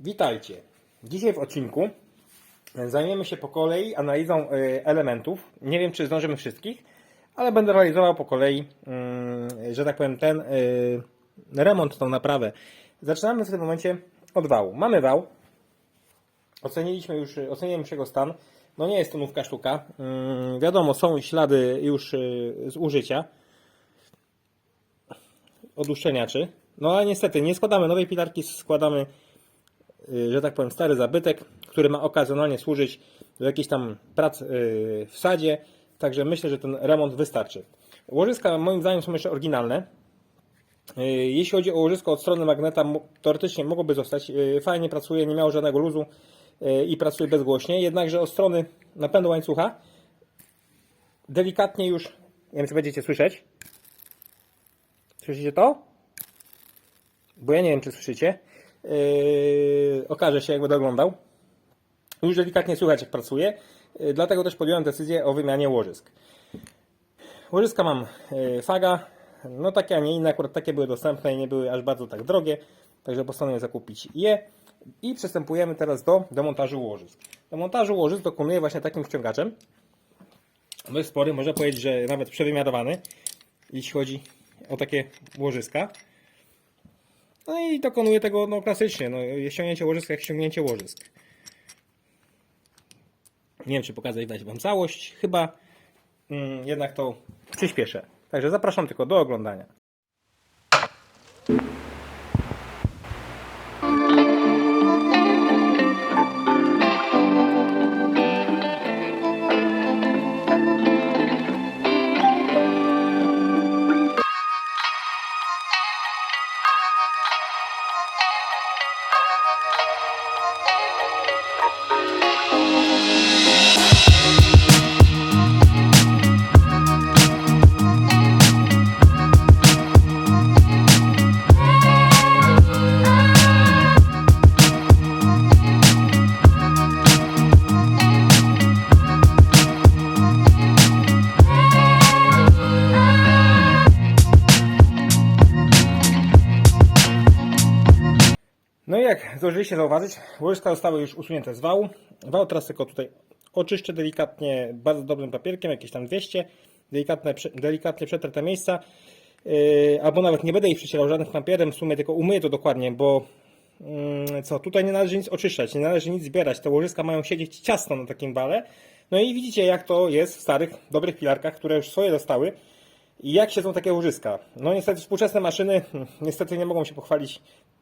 Witajcie. Dzisiaj w odcinku zajmiemy się po kolei analizą y, elementów. Nie wiem, czy zdążymy wszystkich, ale będę realizował po kolei, mm, że tak powiem, ten y, remont, tą naprawę. Zaczynamy w tym momencie od wału. Mamy wał. Oceniliśmy już, oceniłem już jego stan. No nie jest to nówka sztuka. Ym, Wiadomo, są ślady już y, z użycia od. No ale niestety nie składamy nowej pilarki, składamy że tak powiem, stary zabytek, który ma okazjonalnie służyć do jakichś tam prac y, w sadzie. Także myślę, że ten remont wystarczy. Łożyska moim zdaniem są jeszcze oryginalne. Y, Jeśli chodzi o łożysko od strony magneta, teoretycznie mogłoby zostać. Y, Fajnie pracuje, nie miało żadnego luzu y, i pracuje bezgłośnie. Jednakże od strony napędu łańcucha delikatnie już, nie wiem czy będziecie słyszeć. Słyszycie to? bo ja nie wiem, czy słyszycie. Yy, okaże się, jak będę oglądał. Już delikatnie słychać, jak pracuję. Yy, dlatego też podjąłem decyzję o wymianie łożysk. Łożyska mam yy, Faga. No takie, a nie inne. Akurat takie były dostępne i nie były aż bardzo tak drogie. Także postanowiłem zakupić je. I przystępujemy teraz do demontażu łożysk. Demontażu łożysk dokonuję właśnie takim wciągaczem. Dość spory, można powiedzieć, że nawet przewymiarowany, jeśli chodzi o takie łożyska. No i dokonuję tego no, klasycznie. No, ściągnięcie łożyska jak ściągnięcie łożysk. Nie wiem, czy pokazać Wam całość. Chyba mm, jednak to przyspieszę. Także zapraszam tylko do oglądania. Zdążyliście zauważyć, łożyska zostały już usunięte z wału. Wał teraz tylko tutaj oczyszczę delikatnie bardzo dobrym papierkiem, jakieś tam 200, delikatne, delikatnie przetrę te miejsca. Yy, albo nawet nie będę ich przycierał żadnym papierem, w sumie tylko umyję to dokładnie, bo mm, co, tutaj nie należy nic oczyszczać, nie należy nic zbierać. Te łożyska mają siedzieć ciasno na takim wale. No i widzicie jak to jest w starych, dobrych pilarkach, które już swoje dostały. I jak siedzą takie łożyska. No niestety współczesne maszyny hmm, niestety nie mogą się pochwalić yy,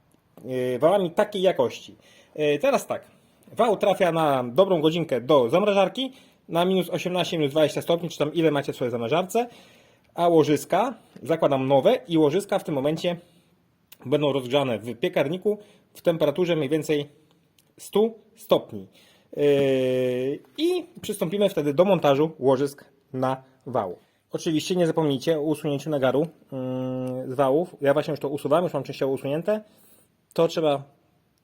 wałami takiej jakości. Yy, Teraz tak, wał trafia na dobrą godzinkę do zamrażarki na minus 18, minus 20 stopni, czy tam ile macie w swojej zamrażarce, a łożyska, zakładam nowe i łożyska w tym momencie będą rozgrzane w piekarniku w temperaturze mniej więcej 100 stopni. Yy, I przystąpimy wtedy do montażu łożysk na wał. Oczywiście nie zapomnijcie o usunięciu nagaru yy, z wałów. Ja właśnie już to usuwam, już mam częściowo usunięte. To trzeba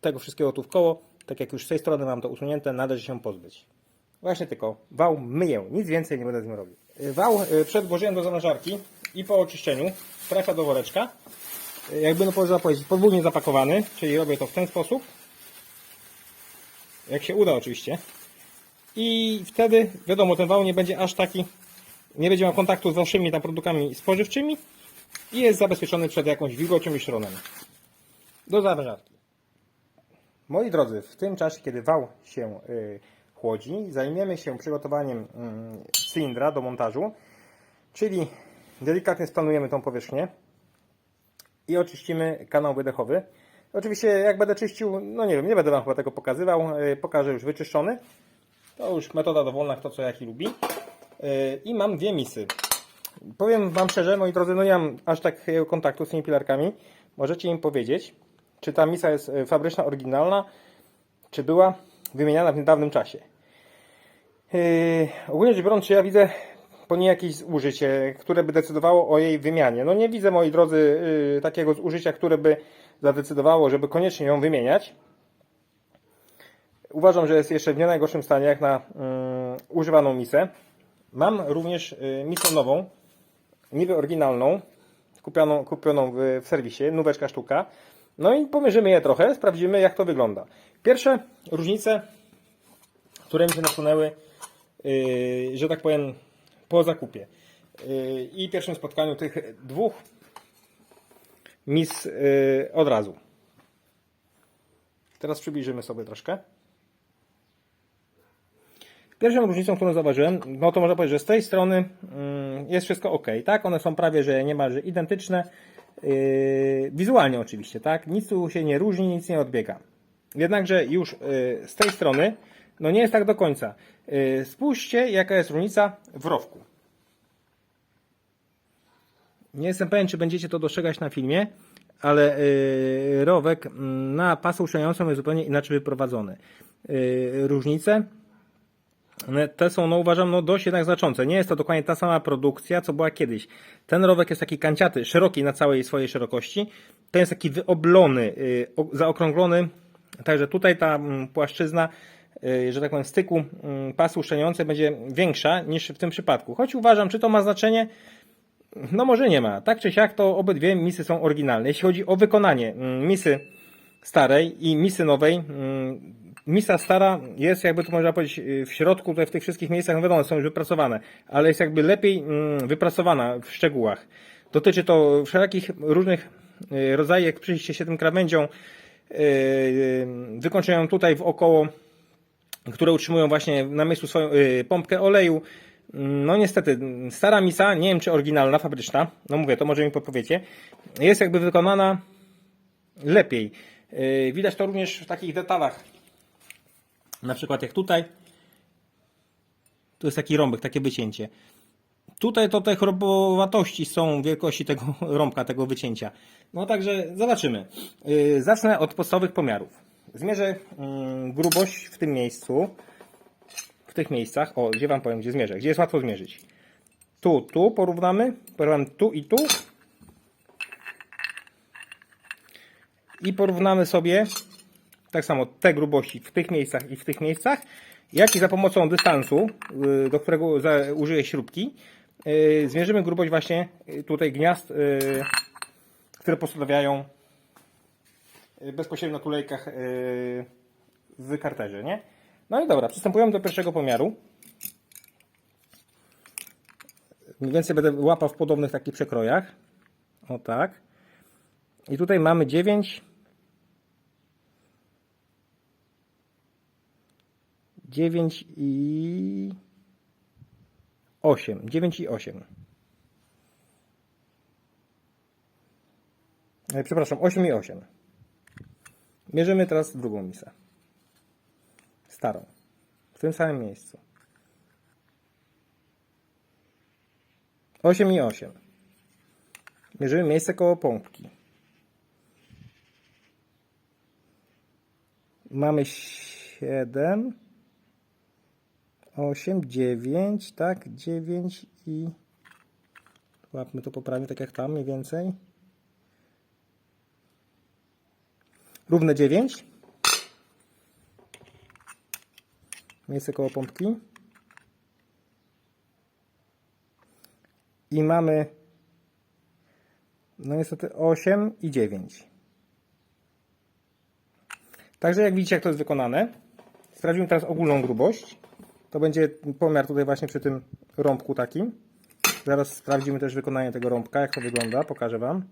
tego wszystkiego tu w koło. Tak jak już z tej strony mam to usunięte, należy się pozbyć. Właśnie tylko wał myję, nic więcej nie będę z nim robił. Yy, Wał yy, przed włożeniem do zamrażarki i po oczyszczeniu trafia do woreczka. Yy, Jakby no można powiedzieć, podwójnie zapakowany, czyli robię to w ten sposób. Jak się uda oczywiście. I wtedy, wiadomo, ten wał nie będzie aż taki, nie będzie miał kontaktu z waszymi tam produktami spożywczymi i jest zabezpieczony przed jakąś wilgocią i szronem. Do zamrażarki. Moi drodzy, w tym czasie, kiedy wał się y, chłodzi, zajmiemy się przygotowaniem y, cylindra do montażu, czyli delikatnie splanujemy tą powierzchnię i oczyścimy kanał wydechowy. Oczywiście jak będę czyścił, no nie wiem, nie będę Wam chyba tego pokazywał, y, pokażę już wyczyszczony. To już metoda dowolna, kto co jaki lubi. Y, I mam dwie misy. Powiem Wam szczerze, moi drodzy, no nie mam aż takiego kontaktu z tymi pilarkami. Możecie im powiedzieć, czy ta misa jest y, fabryczna, oryginalna, czy była wymieniana w niedawnym czasie. Yy, ogólnie rzecz biorąc, czy ja widzę po niej jakieś zużycie, które by decydowało o jej wymianie? No nie widzę, moi drodzy, yy, takiego zużycia, które by zadecydowało, żeby koniecznie ją wymieniać. Uważam, że jest jeszcze w nie najgorszym stanie, jak na yy, używaną misę. Mam również yy, misę nową, niby oryginalną, kupioną, kupioną w, w serwisie, nóweczka sztuka. No i pomierzymy je trochę, sprawdzimy jak to wygląda. Pierwsze różnice, które mi się nasunęły, yy, że tak powiem, po zakupie. Yy, I pierwszym spotkaniu tych dwóch mis yy, od razu. Teraz przybliżymy sobie troszkę. Pierwszą różnicą, którą zauważyłem, no to można powiedzieć, że z tej strony mm, jest wszystko ok, tak? One są prawie, że niemalże identyczne. Yy, wizualnie oczywiście, tak? Nic tu się nie różni, nic nie odbiega. Jednakże już yy, z tej strony, no nie jest tak do końca. Yy, spójrzcie, jaka jest różnica w rowku. Nie jestem pewien, czy będziecie to dostrzegać na filmie, ale rowek mm, na pasę uszczelniającą jest zupełnie inaczej wyprowadzony. Różnice te są, no uważam, no dość jednak znaczące. Nie jest to dokładnie ta sama produkcja, co była kiedyś. Ten rowek jest taki kanciaty, szeroki na całej swojej szerokości. Ten jest taki wyoblony, o- zaokrąglony. Także tutaj ta mm, płaszczyzna, yy, że tak powiem, styku yy, pasy uszczelniającej będzie większa niż w tym przypadku. Choć uważam, czy to ma znaczenie, no może nie ma. Tak czy siak to obydwie misy są oryginalne. Jeśli chodzi o wykonanie mm, misy starej i misy nowej, mm, misa stara jest jakby to można powiedzieć y, w środku, tutaj w tych wszystkich miejscach, no wiadomo, są już wypracowane, ale jest jakby lepiej mm, wypracowana w szczegółach. Dotyczy to wszelakich różnych y, rodzajów, jak przyjrzycie się tym krawędziom, y, wykończają tutaj wokoło które utrzymują właśnie na miejscu swoją pompkę oleju. No niestety, stara misa, nie wiem czy oryginalna, fabryczna, no mówię, to może mi podpowiecie, jest jakby wykonana lepiej. Widać to również w takich detalach. Na przykład jak tutaj, tu jest taki rąbek, takie wycięcie. Tutaj to te chorobowatości są wielkości tego rąbka, tego wycięcia. No także zobaczymy. Yy, zacznę od podstawowych pomiarów. Zmierzę mm, grubość w tym miejscu, w tych miejscach. O, gdzie wam powiem, gdzie zmierzę, gdzie jest łatwo zmierzyć. Tu, tu porównamy, porównamy tu i tu. I porównamy sobie tak samo te grubości w tych miejscach i w tych miejscach, jak i za pomocą dystansu, y, do którego użyję śrubki, y, zmierzymy grubość właśnie y, tutaj gniazd, które postawiają y, bezpośrednio na tulejkach w karterze, nie? No i dobra, przystępujemy do pierwszego pomiaru. Mniej więcej będę łapał w podobnych takich przekrojach. O tak. I tutaj mamy 9 9 i 8. 9 i 8. E, Przepraszam, 8 i 8. Mierzymy teraz drugą misę. Starą. W tym samym miejscu. 8 i 8. Mierzymy miejsce koło pompki. Mamy 7. 8, 9, tak, 9 i łapmy to poprawnie, tak jak tam mniej więcej. Równe 9. Miejsce koło pompki. I mamy no niestety 8 i 9. Także jak widzicie jak to jest wykonane. Sprawdzimy teraz ogólną grubość. To będzie pomiar tutaj właśnie przy tym rąbku takim. Zaraz sprawdzimy też wykonanie tego rąbka, jak to wygląda. Pokażę Wam.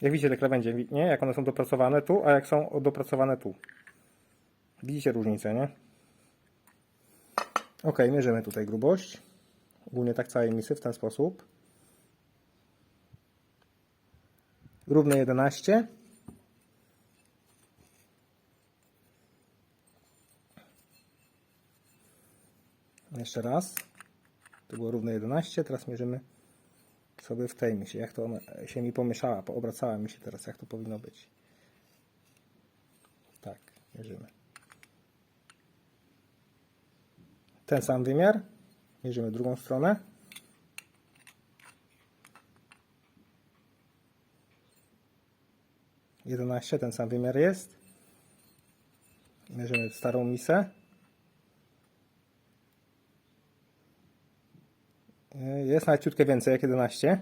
Jak widzicie te krawędzie, nie? Jak one są dopracowane tu, a jak są dopracowane tu. Widzicie różnicę, nie? Ok, mierzymy tutaj grubość. Ogólnie tak całej misy w ten sposób. Równe 11. Jeszcze raz. To było równe 11. Teraz mierzymy sobie w tej misie. Jak to ona się mi pomieszała, poobracała mi się teraz, jak to powinno być. Tak, mierzymy. Ten sam wymiar. Mierzymy drugą stronę. Jedenaście, ten sam wymiar jest. Mierzymy starą misę. Jest nawet ciutkę więcej jak 11.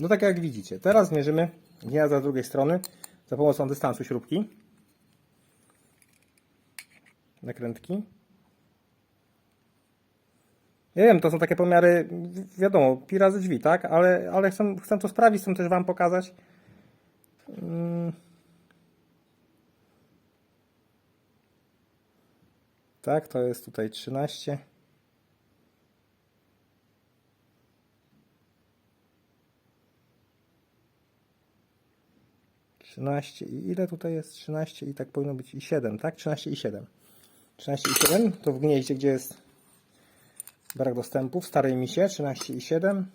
No tak jak widzicie. Teraz mierzymy gniazda z drugiej strony za pomocą dystansu śrubki. Nakrętki. Ja wiem, to są takie pomiary, wi- wiadomo, pi razy drzwi, tak? Ale, ale chcę, chcę to sprawdzić, chcę też Wam pokazać. Mm. Tak, to jest tutaj 13. Trzynaście i ile tutaj jest? 13 i tak powinno być i 7, tak? 13 i 7. 13 i 7 to w gnieździe, gdzie jest brak dostępu, w starej misie 13 i 7.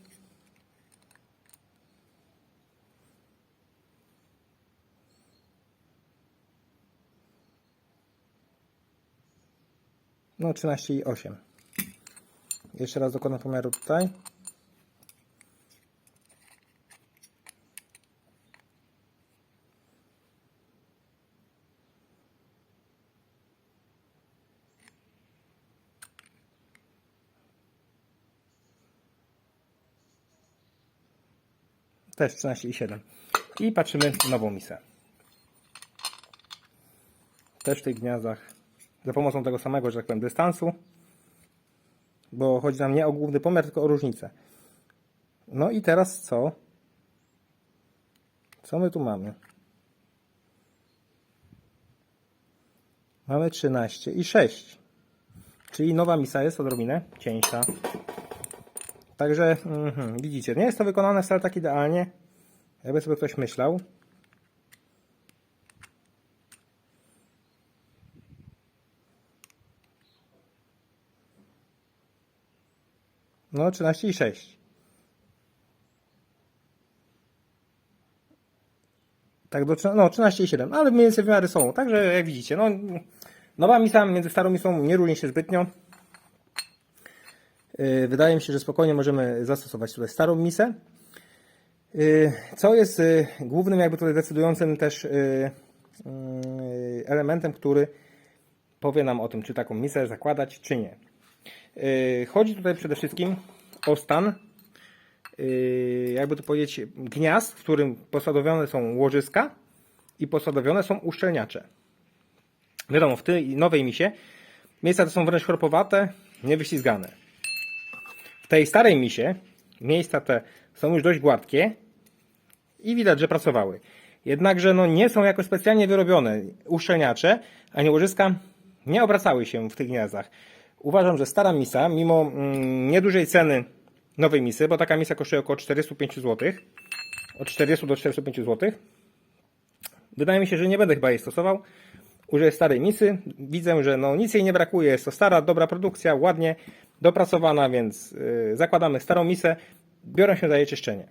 No 13 i 8. Jeszcze raz dokonam pomiaru tutaj. Też 13 i 7. I patrzymy nową misę. Też w tych gniazdach za pomocą tego samego, że tak powiem, dystansu. Bo chodzi nam nie o główny pomiar, tylko o różnicę. No i teraz co? Co my tu mamy? Mamy 13 i 6. Czyli nowa misa jest odrobinę cieńsza. Także mhm, widzicie, nie jest to wykonane wcale tak idealnie, jakby sobie ktoś myślał. No 13 i 6. Tak, do, no 13 i 7, ale mniej więcej wymiary są. Także jak widzicie, no nowa misa między starą misą nie różni się zbytnio. Yy, Wydaje mi się, że spokojnie możemy zastosować tutaj starą misę. Yy, Co jest yy, głównym, jakby tutaj decydującym też elementem, który powie nam o tym, czy taką misę zakładać, czy nie. Chodzi tutaj przede wszystkim o stan, jakby to powiedzieć, gniazd, w którym posadowione są łożyska i posadowione są uszczelniacze. Wiadomo, w tej nowej misie miejsca te są wręcz chropowate, niewyślizgane. W tej starej misie miejsca te są już dość gładkie i widać, że pracowały. Jednakże no, nie są jakoś specjalnie wyrobione uszczelniacze, ani łożyska nie obracały się w tych gniazdach. Uważam, że stara misa, mimo mm, niedużej ceny nowej misy, bo taka misa kosztuje około 405 zł, od 40 do 405 zł, wydaje mi się, że nie będę chyba jej stosował. Użyję starej misy. Widzę, że no nic jej nie brakuje. Jest to stara, dobra produkcja, ładnie dopracowana, więc yy, zakładamy starą misę. Biorę się za jej czyszczenie.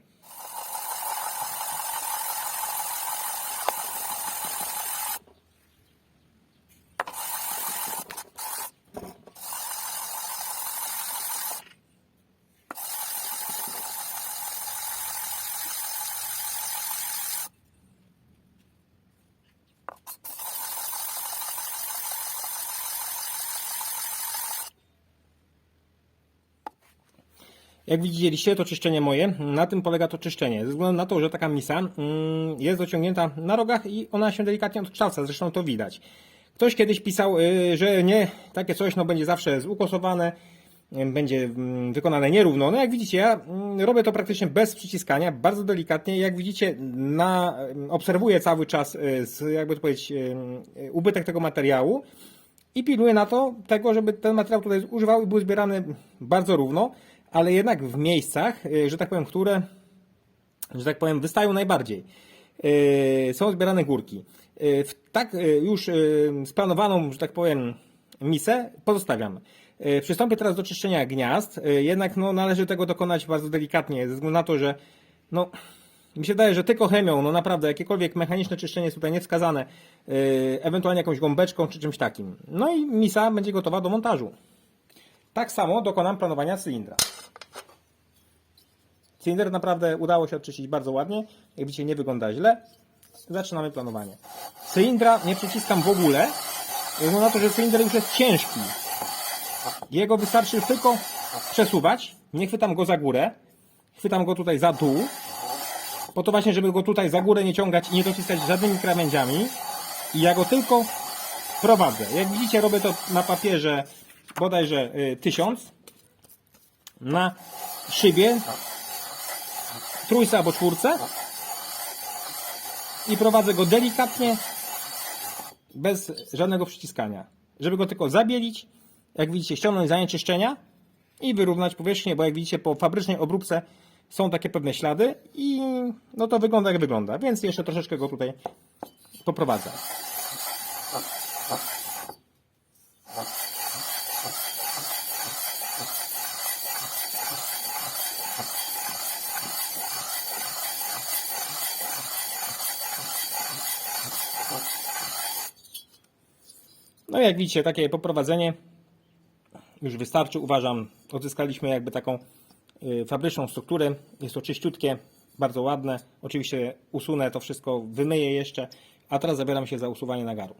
Jak widzieliście, to czyszczenie moje, na tym polega to czyszczenie. Ze względu na to, że taka misa mm, jest dociągnięta na rogach i ona się delikatnie odkształca, zresztą to widać. Ktoś kiedyś pisał, y, że nie, takie coś no, będzie zawsze zukosowane, y, będzie mm, wykonane nierówno. No jak widzicie, ja mm, robię to praktycznie bez przyciskania, bardzo delikatnie. Jak widzicie, na, y, obserwuję cały czas, jakby to powiedzieć, ubytek tego materiału i pilnuję na to tego, żeby ten materiał tutaj używał i był zbierany bardzo równo, ale jednak w miejscach, y, że tak powiem, które, że tak powiem, wystają najbardziej. Y, Są zbierane górki. Y, W tak już splanowaną, że tak powiem, misę pozostawiam. Przystąpię teraz do czyszczenia gniazd, jednak no, należy tego dokonać bardzo delikatnie, ze względu na to, że no, mi się wydaje, że tylko chemią, no naprawdę, jakiekolwiek mechaniczne czyszczenie jest tutaj niewskazane, ewentualnie jakąś gąbeczką czy czymś takim. No i misa będzie gotowa do montażu. Tak samo dokonam planowania cylindra. Cylinder naprawdę udało się odczyścić bardzo ładnie. Jak widzicie, nie wygląda źle. Zaczynamy planowanie. Cylindra nie przyciskam w ogóle, względu na to, że cylinder już jest ciężki. Jego wystarczy tylko przesuwać. Nie chwytam go za górę. Chwytam go tutaj za dół Po to właśnie, żeby go tutaj za górę nie ciągać i nie dociskać żadnymi krawędziami. I ja go tylko prowadzę. Jak widzicie, robię to na papierze bodajże y, 1000 na szybie trójce albo czwórce i prowadzę go delikatnie bez żadnego przyciskania. Żeby go tylko zabielić, jak widzicie, ściągnąć zanieczyszczenia i wyrównać powierzchnię, bo jak widzicie po fabrycznej obróbce są takie pewne ślady i no to wygląda jak wygląda, więc jeszcze troszeczkę go tutaj poprowadzę. No jak widzicie, takie poprowadzenie już wystarczy, uważam. Odzyskaliśmy jakby taką y, fabryczną strukturę. Jest to czyściutkie, bardzo ładne. Oczywiście usunę to wszystko, wymyję jeszcze, a teraz zabieram się za usuwanie nagaru.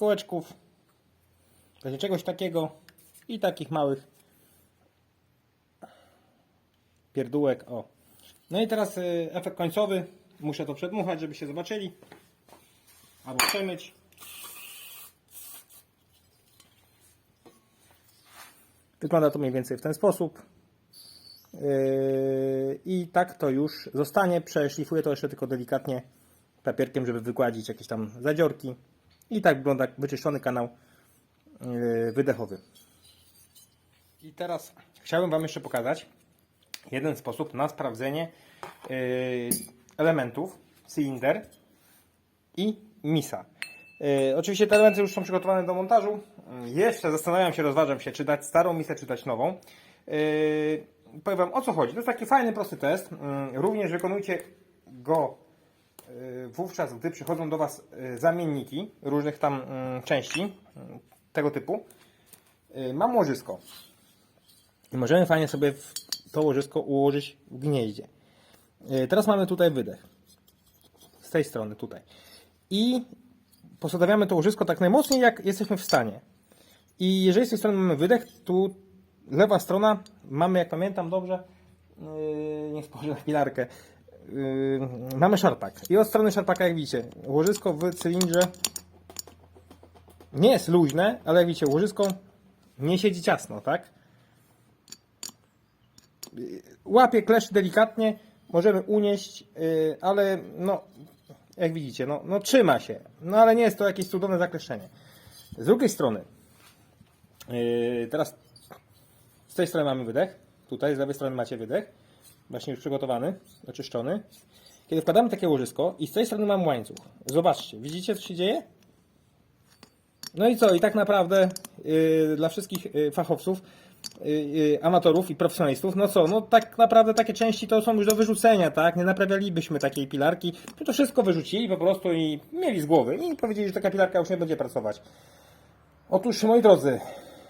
Kołeczków, właśnie czegoś takiego i takich małych pierdółek. O. No i teraz y, efekt końcowy. Muszę to przedmuchać, żebyście zobaczyli. Albo przemyć. Wygląda to mniej więcej w ten sposób. Yy, I tak to już zostanie. Przeszlifuję to jeszcze tylko delikatnie papierkiem, żeby wygładzić jakieś tam zadziorki. I tak wygląda wyczyszczony kanał yy, wydechowy. I teraz chciałbym Wam jeszcze pokazać jeden sposób na sprawdzenie yy, elementów cylinder i misa. Yy, oczywiście te elementy już są przygotowane do montażu. Jeszcze zastanawiam się, rozważam się, czy dać starą misę, czy dać nową. Powiem Wam o co chodzi. To jest taki fajny, prosty test. Również wykonujcie go wówczas, gdy przychodzą do Was yy, zamienniki różnych tam yy, części yy, tego typu. Yy, Mam łożysko. I możemy fajnie sobie to łożysko ułożyć w gnieździe. Teraz mamy tutaj wydech. Z tej strony, tutaj. I postawiamy to łożysko tak najmocniej, jak jesteśmy w stanie. I jeżeli z tej strony mamy wydech, tu lewa strona mamy, jak pamiętam dobrze, niech spojrzę na pilarkę, yy, mamy szarpak. I od strony szarpaka, jak widzicie, łożysko w cylindrze nie jest luźne, ale jak widzicie, łożysko nie siedzi ciasno, tak? Łapie klesz delikatnie, możemy unieść, yy, ale no, jak widzicie, no, no trzyma się. No ale nie jest to jakieś cudowne zakleszczenie. Z drugiej strony, yy, teraz z tej strony mamy wydech, tutaj z lewej strony macie wydech, właśnie już przygotowany, oczyszczony. Kiedy wkładamy takie łożysko i z tej strony mamy łańcuch. Zobaczcie, widzicie co się dzieje? No i co? I tak naprawdę yy, dla wszystkich yy, fachowców, yy, amatorów i profesjonalistów, no co? No tak naprawdę takie części to są już do wyrzucenia, tak? Nie naprawialibyśmy takiej pilarki. No to wszystko wyrzucili po prostu i mieli z głowy i powiedzieli, że taka pilarka już nie będzie pracować. Otóż, moi drodzy,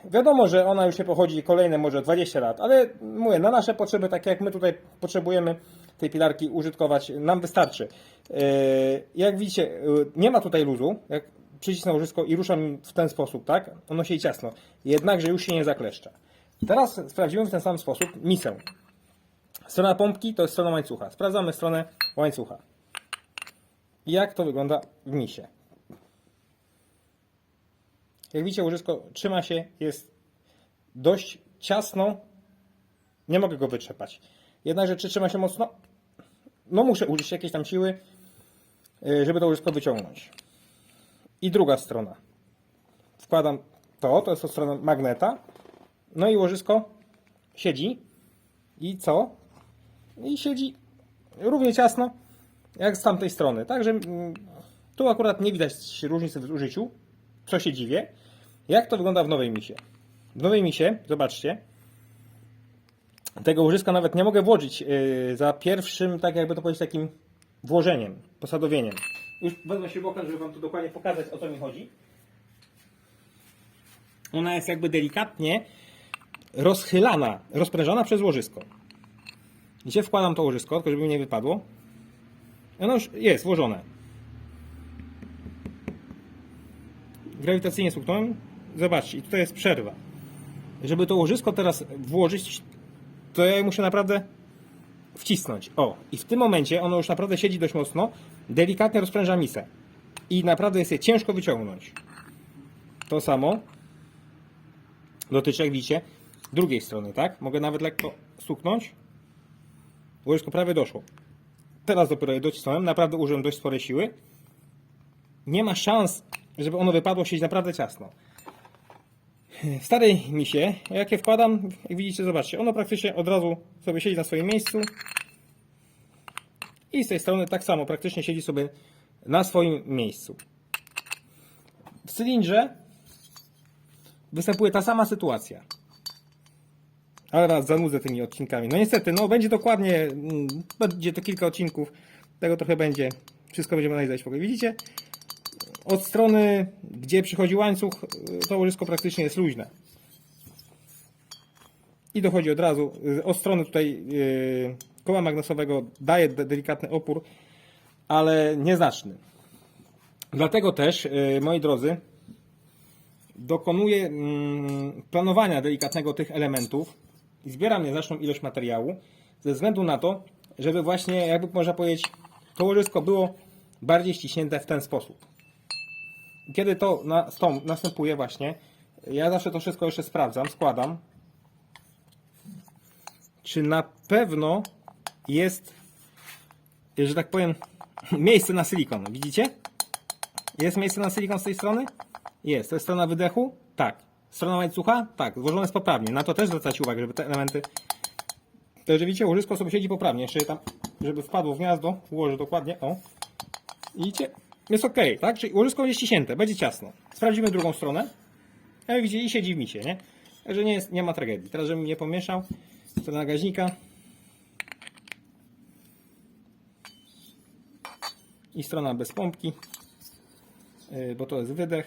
wiadomo, że ona już nie pochodzi kolejne może 20 lat, ale mówię, na nasze potrzeby, tak jak my tutaj potrzebujemy tej pilarki użytkować, nam wystarczy. Yy, Jak widzicie, yy, nie ma tutaj luzu, jak przycisnę łożysko i ruszam w ten sposób, tak? Ono się ciasno, jednakże już się nie zakleszcza. Teraz sprawdzimy w ten sam sposób misę. Strona pompki to jest strona łańcucha. Sprawdzamy stronę łańcucha. Jak to wygląda w misie. Jak widzicie, łożysko trzyma się, jest dość ciasno. Nie mogę go wytrzepać. Jednakże czy trzyma się mocno? No muszę użyć jakiejś tam siły, yy, żeby to łożysko wyciągnąć. I druga strona. Wkładam to, to jest to strona magneta. No i łożysko siedzi. I co? I siedzi równie ciasno jak z tamtej strony. Także mm, tu akurat nie widać różnicy w użyciu, co się dziwię. Jak to wygląda w nowej misie? W nowej misie, zobaczcie, tego łożyska nawet nie mogę włożyć yy, za pierwszym, tak jakby to powiedzieć, takim włożeniem, posadowieniem. Już wezmę śrubokręt, żeby Wam tu dokładnie pokazać, o co mi chodzi. Ona jest jakby delikatnie rozchylana, rozprężona przez łożysko. Gdzie wkładam to łożysko, tylko żeby mi nie wypadło. Ono już jest włożone. Grawitacyjnie stuknąłem. Zobaczcie, i tutaj jest przerwa. Żeby to łożysko teraz włożyć, to ja muszę naprawdę wcisnąć. O, i w tym momencie ono już naprawdę siedzi dość mocno, delikatnie rozpręża misę. I naprawdę jest je ciężko wyciągnąć. To samo dotyczy, jak widzicie, drugiej strony, tak? Mogę nawet lekko stuknąć. Łożysko prawie doszło. Teraz dopiero je docisnąłem, naprawdę użyłem dość sporej siły. Nie ma szans, żeby ono wypadło, siedzi naprawdę ciasno. W starej misie, jak je wkładam, jak widzicie, zobaczcie, ono praktycznie od razu sobie siedzi na swoim miejscu. I z tej strony tak samo, praktycznie siedzi sobie na swoim miejscu. W cylindrze występuje ta sama sytuacja. Ale was zanudzę tymi odcinkami. No niestety, no będzie dokładnie, mm, będzie to kilka odcinków, tego trochę będzie. Wszystko będziemy analizować w ogóle. Widzicie? Od strony, gdzie przychodzi łańcuch, y, to łożysko praktycznie jest luźne. I dochodzi od razu. y, Od strony tutaj yy, koła magnesowego daje de- delikatny opór, ale nieznaczny. Dlatego też, moi drodzy, dokonuję mm, planowania delikatnego tych elementów i zbieram nieznaczną ilość materiału ze względu na to, żeby właśnie, jakby można powiedzieć, to łożysko było bardziej ściśnięte w ten sposób. Kiedy to nastąp- następuje właśnie, ja zawsze to wszystko jeszcze sprawdzam, składam, czy na pewno jest, że tak powiem, miejsce na silikon. Widzicie? Jest miejsce na silikon z tej strony? Jest. To jest strona wydechu? Tak. Strona łańcucha? Tak. Złożone jest poprawnie. Na to też zwracać uwagę, żeby te elementy... To, że widzicie, łożysko sobie siedzi poprawnie. Jeszcze je tam, żeby wpadło w gniazdo, ułożę dokładnie. O. Widzicie? Jest ok, tak? Czyli łożysko będzie ściśnięte, będzie ciasno. Sprawdzimy drugą stronę. Jak widzicie, i siedzi w misie, nie? Także nie, jest, nie ma tragedii. Teraz, żebym nie pomieszał, strona gaźnika. I strona bez pompki, yy, bo to jest wydech.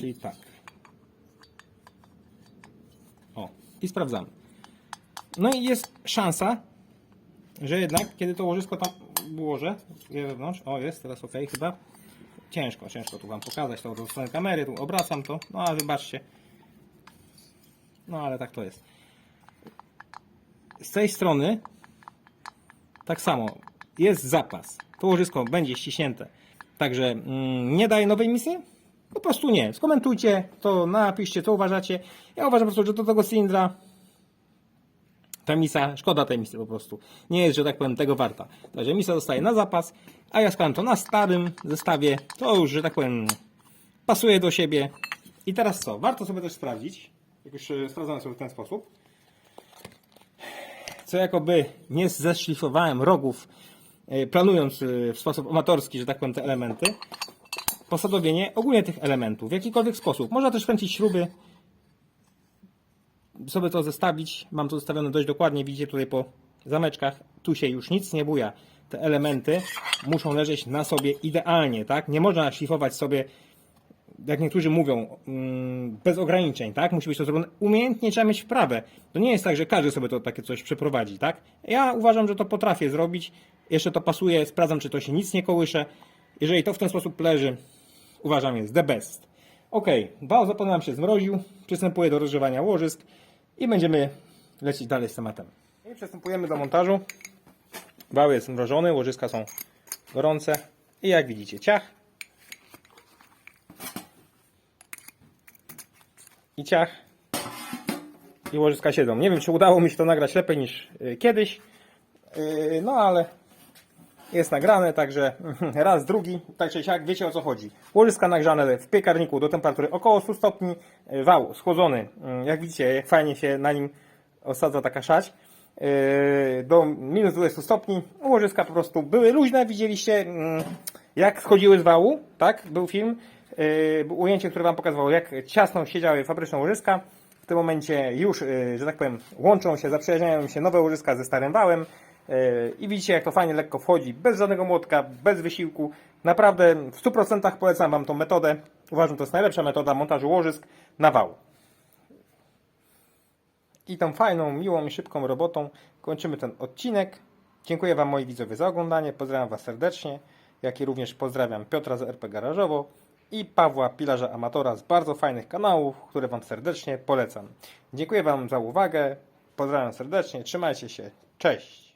Czyli tak. O, i sprawdzamy. No i jest szansa, że jednak, kiedy to łożysko tam je wewnątrz, o jest, teraz ok chyba. Ciężko, ciężko tu Wam pokazać to do strony kamery, tu obracam to, no ale wybaczcie. No ale tak to jest. Z tej strony tak samo jest zapas. To łożysko będzie ściśnięte. Także mm, nie daje nowej misy? Po prostu nie. Skomentujcie to, napiszcie co uważacie. Ja uważam po prostu, że do tego cylindra ta misa, szkoda tej misy po prostu. Nie jest, że tak powiem, tego warta. Także misa zostaje na zapas, a ja składam to na starym zestawie. To już, że tak powiem, pasuje do siebie. I teraz co? Warto sobie też sprawdzić, jak już e, sprawdzamy sobie w ten sposób, co jakoby nie zeszlifowałem rogów, e, planując e, w sposób amatorski, że tak powiem, te elementy. Posadowienie ogólnie tych elementów w jakikolwiek sposób. Można też kręcić śruby, sobie to zestawić. Mam to zestawione dość dokładnie. Widzicie tutaj po zameczkach. Tu się już nic nie buja. Te elementy muszą leżeć na sobie idealnie, tak? Nie można szlifować sobie, jak niektórzy mówią, mm, bez ograniczeń, tak? Musi być to zrobione umiejętnie, trzeba mieć wprawę. To nie jest tak, że każdy sobie to takie coś przeprowadzi, tak? Ja uważam, że to potrafię zrobić. Jeszcze to pasuje, sprawdzam, czy to się nic nie kołysze. Jeżeli to w ten sposób leży, uważam jest the best. Ok, zapomniałem nam się zmroził. Przystępuję do rozgrzewania łożysk i będziemy lecieć dalej z tematem. I przystępujemy do montażu. Wał jest mrożony, łożyska są gorące. I jak widzicie, ciach. I ciach. I łożyska siedzą. Nie wiem, czy udało mi się to nagrać lepiej niż y, kiedyś. Y, no ale jest nagrane, także raz, drugi, tak czy siak, wiecie o co chodzi. Łożyska nagrzane w piekarniku do temperatury około 100 stopni, e, wał schłodzony, mm, jak widzicie, jak fajnie się na nim osadza taka szać, e, do minus 20 stopni. Łożyska po prostu były luźne, widzieliście mm, jak schodziły z wału, tak, był film. yy, ujęcie, które Wam pokazywało, jak ciasno siedziały fabryczne łożyska. W tym momencie już, że tak powiem, łączą się, zaprzyjaźniają się nowe łożyska ze starym wałem. Yy, I widzicie, jak to fajnie lekko wchodzi, bez żadnego młotka, bez wysiłku. Naprawdę w 100% polecam Wam tą metodę. Uważam, to jest najlepsza metoda montażu łożysk na wał. I tą fajną, miłą i szybką robotą kończymy ten odcinek. Dziękuję Wam moi widzowie za oglądanie. Pozdrawiam Was serdecznie. Jak i również pozdrawiam Piotra z RP Garażowo i Pawła Pilarza Amatora z bardzo fajnych kanałów, które Wam serdecznie polecam. Dziękuję Wam za uwagę. Pozdrawiam serdecznie. Trzymajcie się. Cześć.